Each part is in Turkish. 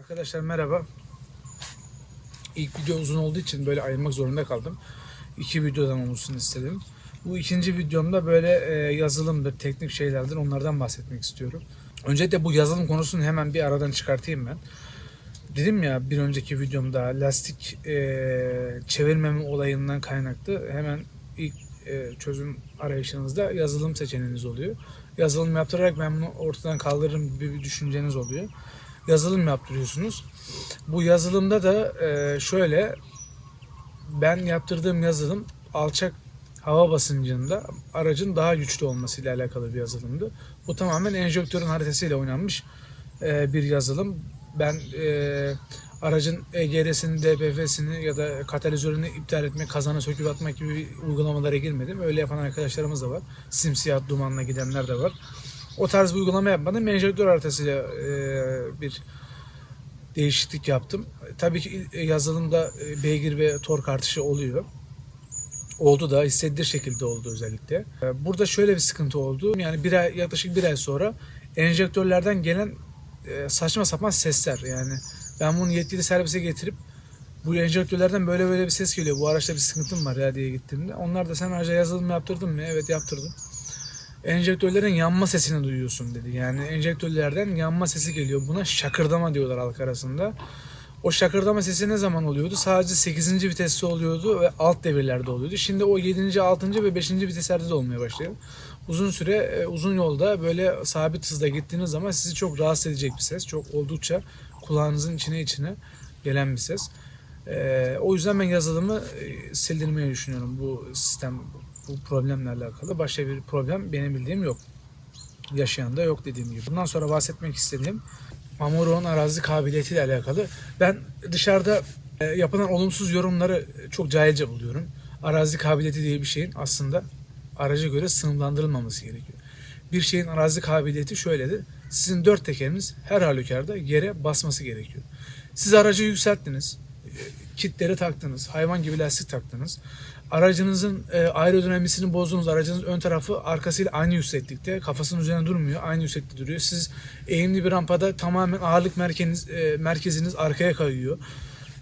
Arkadaşlar merhaba. İlk video uzun olduğu için böyle ayırmak zorunda kaldım. İki videodan olsun istedim. Bu ikinci videomda böyle e, yazılımdır, teknik şeylerdir onlardan bahsetmek istiyorum. Öncelikle bu yazılım konusunu hemen bir aradan çıkartayım ben. Dedim ya bir önceki videomda lastik e, çevirmeme olayından kaynaklı hemen ilk e, çözüm arayışınızda yazılım seçeneğiniz oluyor. Yazılım yaptırarak ben bunu ortadan kaldırırım gibi bir düşünceniz oluyor. Yazılım yaptırıyorsunuz. Bu yazılımda da e, şöyle ben yaptırdığım yazılım alçak hava basıncında aracın daha güçlü olmasıyla alakalı bir yazılımdı. Bu tamamen enjektörün haritasıyla oynanmış e, bir yazılım. Ben e, aracın EGR'sini, DPF'sini ya da katalizörünü iptal etmek, kazanı söküp atmak gibi uygulamalara girmedim. Öyle yapan arkadaşlarımız da var. Simsiyah dumanla gidenler de var. O tarz bir uygulama yapmadım. Enjektör haritasıyla e, bir değişiklik yaptım. Tabii ki yazılımda e, beygir ve tork artışı oluyor. Oldu da hissedilir şekilde oldu özellikle. E, Burada şöyle bir sıkıntı oldu. Yani bir ay, yaklaşık bir ay sonra enjektörlerden gelen e, saçma sapan sesler yani ben bunu yetkili servise getirip bu enjektörlerden böyle böyle bir ses geliyor. Bu araçta bir sıkıntım var ya diye gittiğimde. Onlar da sen araca yazılım yaptırdın mı? Evet yaptırdım. Enjektörlerin yanma sesini duyuyorsun dedi. Yani enjektörlerden yanma sesi geliyor. Buna şakırdama diyorlar halk arasında. O şakırdama sesi ne zaman oluyordu? Sadece 8. viteste oluyordu ve alt devirlerde oluyordu. Şimdi o 7. 6. ve 5. viteslerde de olmaya başlıyor. Uzun süre e, uzun yolda böyle sabit hızda gittiğiniz zaman sizi çok rahatsız edecek bir ses. Çok oldukça kulağınızın içine içine gelen bir ses. E, o yüzden ben yazılımı e, sildirmeyi düşünüyorum bu sistem bu problemle alakalı. Başka bir problem benim bildiğim yok. Yaşayan da yok dediğim gibi. Bundan sonra bahsetmek istediğim Amoron arazi kabiliyetiyle alakalı. Ben dışarıda e, yapılan olumsuz yorumları çok cahilce buluyorum. Arazi kabiliyeti diye bir şeyin aslında araca göre sınırlandırılmaması gerekiyor. Bir şeyin arazi kabiliyeti şöyledir. Sizin dört tekeriniz her halükarda yere basması gerekiyor. Siz aracı yükselttiniz. e, Kitleri taktınız. Hayvan gibi lastik taktınız. Aracınızın e, aerodinamisini bozdunuz. Aracınız ön tarafı arkasıyla aynı yükseklikte. Kafasının üzerine durmuyor. Aynı yükseklikte duruyor. Siz eğimli bir rampada tamamen ağırlık merkeziniz, e, merkeziniz arkaya kayıyor.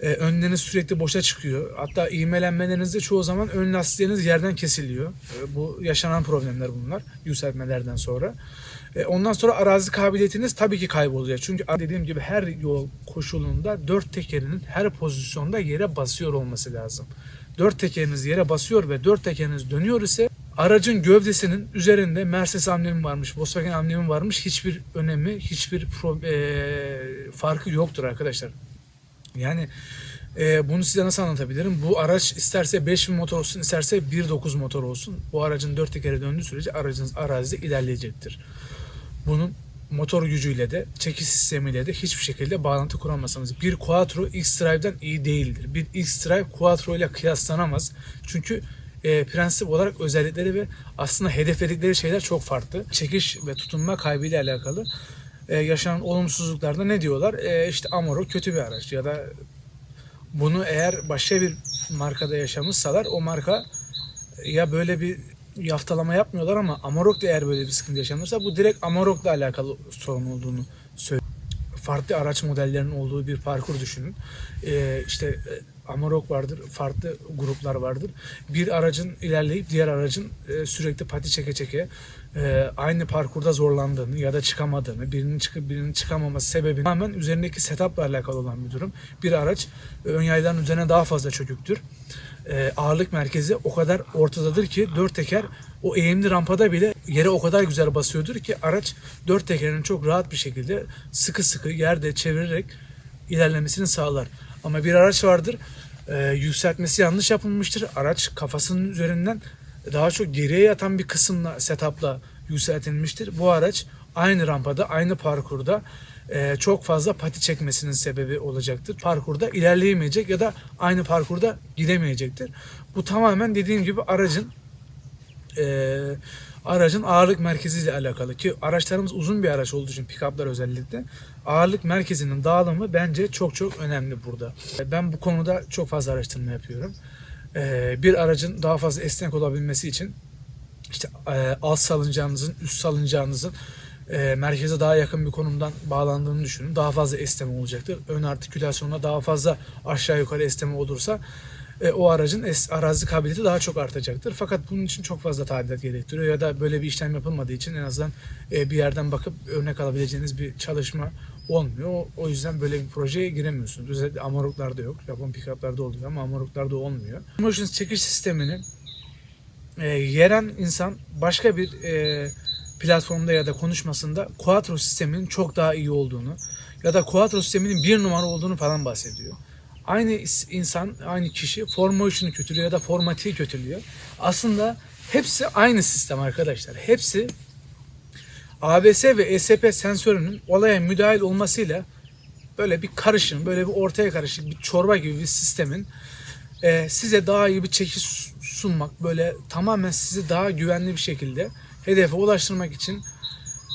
E, önleriniz sürekli boşa çıkıyor. Hatta ivmelenmelerinizde çoğu zaman ön lastikleriniz yerden kesiliyor. E, bu yaşanan problemler bunlar yükseltmelerden sonra. E, ondan sonra arazi kabiliyetiniz tabii ki kaybolacak. Çünkü dediğim gibi her yol koşulunda dört tekerinin her pozisyonda yere basıyor olması lazım. Dört tekeriniz yere basıyor ve dört tekeriniz dönüyor ise aracın gövdesinin üzerinde Mercedes amblemi varmış, Volkswagen amblemi varmış hiçbir önemi, hiçbir pro- e, farkı yoktur arkadaşlar. Yani e, bunu size nasıl anlatabilirim? Bu araç isterse 5000 motor olsun, isterse 1.9 motor olsun. Bu aracın dört tekere döndüğü sürece aracınız arazide ilerleyecektir. Bunun motor gücüyle de çekiş sistemiyle de hiçbir şekilde bağlantı kuramazsınız. Bir Quattro X-Drive'den iyi değildir. Bir X-Drive Quattro ile kıyaslanamaz. Çünkü e, prensip olarak özellikleri ve aslında hedefledikleri şeyler çok farklı. Çekiş ve tutunma kaybıyla alakalı e, yaşanan olumsuzluklarda ne diyorlar? E, işte Amaro kötü bir araç ya da bunu eğer başka bir markada yaşamışsalar o marka ya böyle bir yaftalama yapmıyorlar ama Amarok'ta eğer böyle bir sıkıntı yaşanırsa bu direkt Amarok'la alakalı sorun olduğunu söylüyor. Farklı araç modellerinin olduğu bir parkur düşünün. Ee, işte Amarok vardır, farklı gruplar vardır. Bir aracın ilerleyip diğer aracın e, sürekli pati çeke çeke e, aynı parkurda zorlandığını ya da çıkamadığını, birinin çıkıp birinin çıkamaması sebebi tamamen üzerindeki setupla alakalı olan bir durum. Bir araç ön yayların üzerine daha fazla çöküktür e, ağırlık merkezi o kadar ortadadır ki dört teker o eğimli rampada bile yere o kadar güzel basıyordur ki araç dört tekerin çok rahat bir şekilde sıkı sıkı yerde çevirerek ilerlemesini sağlar. Ama bir araç vardır e, yükseltmesi yanlış yapılmıştır. Araç kafasının üzerinden daha çok geriye yatan bir kısımla setupla yükseltilmiştir. Bu araç aynı rampada, aynı parkurda e, çok fazla pati çekmesinin sebebi olacaktır. Parkurda ilerleyemeyecek ya da aynı parkurda gidemeyecektir. Bu tamamen dediğim gibi aracın e, aracın ağırlık merkeziyle alakalı ki araçlarımız uzun bir araç olduğu için pick-up'lar özellikle ağırlık merkezinin dağılımı bence çok çok önemli burada. Ben bu konuda çok fazla araştırma yapıyorum. E, bir aracın daha fazla esnek olabilmesi için işte e, alt salıncağınızın, üst salıncağınızın e, merkeze daha yakın bir konumdan bağlandığını düşünün. Daha fazla esneme olacaktır. Ön artikülasyonla daha fazla aşağı yukarı esneme olursa e, o aracın es, arazi kabiliyeti daha çok artacaktır. Fakat bunun için çok fazla tadilat gerektiriyor ya da böyle bir işlem yapılmadığı için en azından e, bir yerden bakıp örnek alabileceğiniz bir çalışma olmuyor. O, yüzden böyle bir projeye giremiyorsunuz. Özellikle Amarok'larda yok. Japon pick-up'larda oluyor ama Amarok'larda olmuyor. Motion çekiş sistemini e, yeren insan başka bir e, platformda ya da konuşmasında Quattro sisteminin çok daha iyi olduğunu ya da Quattro sisteminin bir numara olduğunu falan bahsediyor. Aynı insan, aynı kişi Formotion'u kötülüyor ya da Formatiği kötülüyor. Aslında hepsi aynı sistem arkadaşlar. Hepsi ABS ve ESP sensörünün olaya müdahil olmasıyla böyle bir karışım, böyle bir ortaya karışık bir çorba gibi bir sistemin e, size daha iyi bir çekiş sunmak, böyle tamamen sizi daha güvenli bir şekilde hedefe ulaştırmak için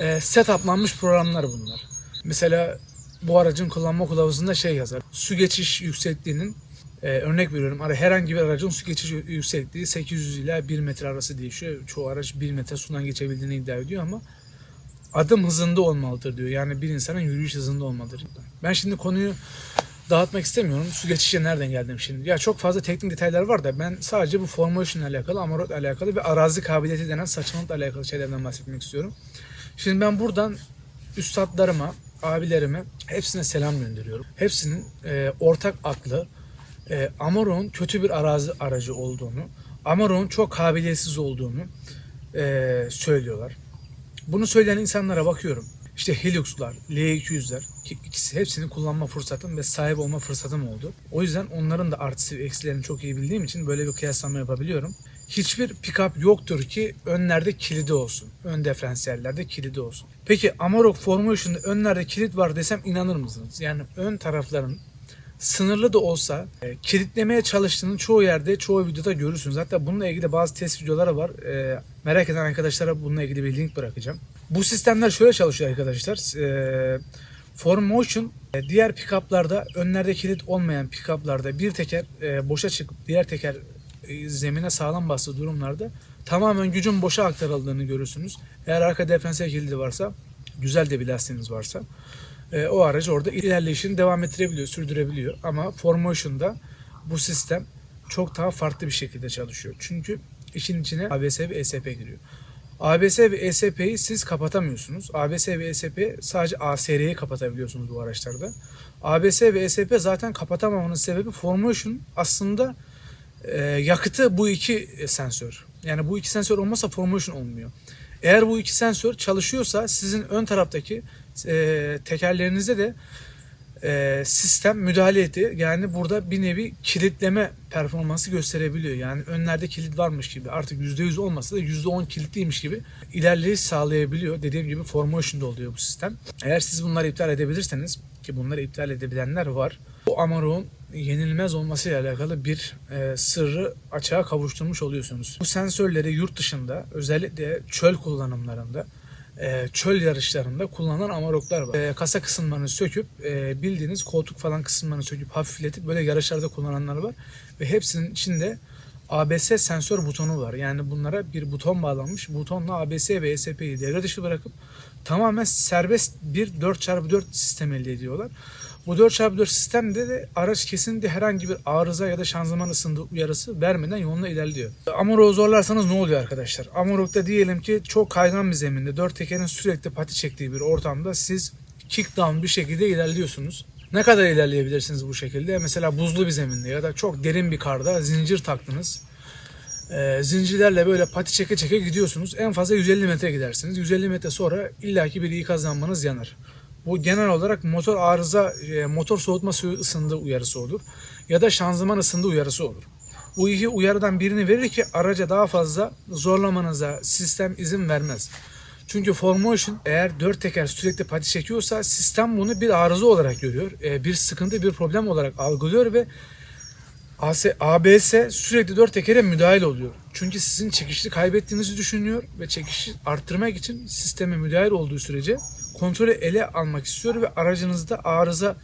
e, setuplanmış programlar bunlar. Mesela bu aracın kullanma kılavuzunda şey yazar. Su geçiş yüksekliğinin e, örnek veriyorum. Herhangi bir aracın su geçiş yü- yüksekliği 800 ile 1 metre arası değişiyor. Çoğu araç 1 metre sudan geçebildiğini iddia ediyor ama adım hızında olmalıdır diyor. Yani bir insanın yürüyüş hızında olmalıdır. Ben şimdi konuyu dağıtmak istemiyorum. Su geçişe nereden geldim şimdi? Ya çok fazla teknik detaylar var da ben sadece bu formation alakalı, amarot alakalı ve arazi kabiliyeti denen saçmalıkla alakalı şeylerden bahsetmek istiyorum. Şimdi ben buradan üstadlarıma, abilerime hepsine selam gönderiyorum. Hepsinin e, ortak aklı e, Amarok'un kötü bir arazi aracı olduğunu, Amarok'un çok kabiliyetsiz olduğunu e, söylüyorlar. Bunu söyleyen insanlara bakıyorum. İşte Hilux'lar, L200'ler ki ikisi hepsini kullanma fırsatım ve sahip olma fırsatım oldu. O yüzden onların da artısı ve eksilerini çok iyi bildiğim için böyle bir kıyaslama yapabiliyorum. Hiçbir pick-up yoktur ki önlerde kilidi olsun. Ön diferansiyellerde kilidi olsun. Peki Amarok Formation'da önlerde kilit var desem inanır mısınız? Yani ön tarafların sınırlı da olsa e, kilitlemeye çalıştığını çoğu yerde, çoğu videoda görürsünüz. Hatta bununla ilgili bazı test videoları var. E, merak eden arkadaşlara bununla ilgili bir link bırakacağım. Bu sistemler şöyle çalışıyor arkadaşlar. E, Formotion diğer pick-up'larda önlerde kilit olmayan pick-up'larda bir teker e, boşa çıkıp diğer teker zemine sağlam bastığı durumlarda tamamen gücün boşa aktarıldığını görürsünüz. Eğer arka diferansiyel kilidi varsa, güzel de bir lastiğiniz varsa e, o aracı orada ilerleyişini devam ettirebiliyor, sürdürebiliyor. Ama Formotion'da bu sistem çok daha farklı bir şekilde çalışıyor. Çünkü işin içine ABS ve ESP giriyor. ABS ve ESP'yi siz kapatamıyorsunuz. ABS ve ESP sadece ASR'yi kapatabiliyorsunuz bu araçlarda. ABS ve ESP zaten kapatamamanın sebebi Formotion aslında e, yakıtı bu iki sensör. Yani bu iki sensör olmazsa Formotion olmuyor. Eğer bu iki sensör çalışıyorsa sizin ön taraftaki e, tekerlerinizde de e, sistem müdahale etti. Yani burada bir nevi kilitleme performansı gösterebiliyor. Yani önlerde kilit varmış gibi artık %100 olmasa da %10 kilitliymiş gibi ilerleyiş sağlayabiliyor. Dediğim gibi Formotion'da oluyor bu sistem. Eğer siz bunları iptal edebilirseniz ki bunları iptal edebilenler var. Bu Amarok'un yenilmez olmasıyla alakalı bir e, sırrı açığa kavuşturmuş oluyorsunuz. Bu sensörleri yurt dışında özellikle çöl kullanımlarında e, çöl yarışlarında kullanılan amaroklar var. E, kasa kısımlarını söküp e, bildiğiniz koltuk falan kısımlarını söküp hafifletip böyle yarışlarda kullananlar var. Ve hepsinin içinde ABS sensör butonu var. Yani bunlara bir buton bağlanmış. Butonla ABS ve ESP'yi devre dışı bırakıp tamamen serbest bir 4x4 sistem elde ediyorlar. Bu 4x4 sistemde de araç kesinlikle herhangi bir arıza ya da şanzıman ısındığı uyarısı vermeden yoluna ilerliyor. Amarok'u zorlarsanız ne oluyor arkadaşlar? Amarok'ta diyelim ki çok kaygan bir zeminde dört tekerin sürekli pati çektiği bir ortamda siz kick down bir şekilde ilerliyorsunuz. Ne kadar ilerleyebilirsiniz bu şekilde? Mesela buzlu bir zeminde ya da çok derin bir karda zincir taktınız. Ee, zincirlerle böyle pati çeke çeke gidiyorsunuz. En fazla 150 metre gidersiniz. 150 metre sonra illaki bir ikaz lambanız yanar. Bu genel olarak motor arıza, e, motor soğutma suyu ısındığı uyarısı olur. Ya da şanzıman ısındığı uyarısı olur. Bu iki uyarıdan birini verir ki araca daha fazla zorlamanıza sistem izin vermez. Çünkü Formotion eğer dört teker sürekli pati çekiyorsa sistem bunu bir arıza olarak görüyor. E, Bir sıkıntı, bir problem olarak algılıyor ve ABS sürekli dört tekere müdahil oluyor. Çünkü sizin çekişli kaybettiğinizi düşünüyor ve çekişi arttırmak için sisteme müdahil olduğu sürece kontrolü ele almak istiyor ve aracınızda arıza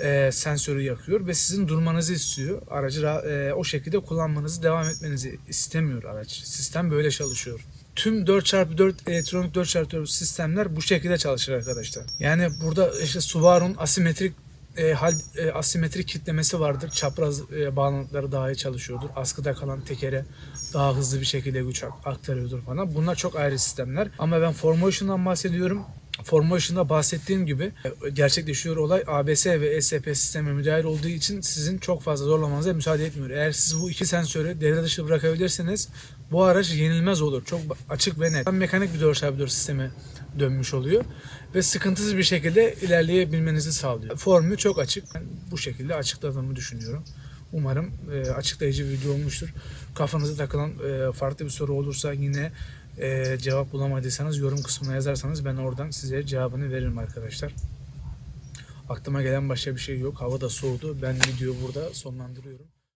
e, sensörü yakıyor ve sizin durmanızı istiyor. Aracı ra- e, o şekilde kullanmanızı devam etmenizi istemiyor araç. Sistem böyle çalışıyor. tüm 4x4 elektronik 4x4 sistemler bu şekilde çalışır arkadaşlar. Yani burada işte Subaru'nun asimetrik e, hal, e, asimetrik kitlemesi vardır. Çapraz e, bağlantıları daha iyi çalışıyordur. Askıda kalan tekere daha hızlı bir şekilde güç ak- aktarıyordur falan. Bunlar çok ayrı sistemler. Ama ben Formotion'dan bahsediyorum. Formotion'da bahsettiğim gibi e, gerçekleşiyor olay ABS ve ESP sisteme müdahil olduğu için sizin çok fazla zorlamanıza müsaade etmiyor. Eğer siz bu iki sensörü devre dışı bırakabilirseniz bu araç yenilmez olur. Çok açık ve net. Mekanik bir 4x4 sisteme dönmüş oluyor ve sıkıntısız bir şekilde ilerleyebilmenizi sağlıyor. Formü çok açık. Ben bu şekilde açıkladığımı düşünüyorum. Umarım e, açıklayıcı bir video olmuştur. Kafanıza takılan e, farklı bir soru olursa yine e, cevap bulamadıysanız yorum kısmına yazarsanız ben oradan size cevabını veririm arkadaşlar. Aklıma gelen başka bir şey yok. Hava da soğudu. Ben videoyu burada sonlandırıyorum.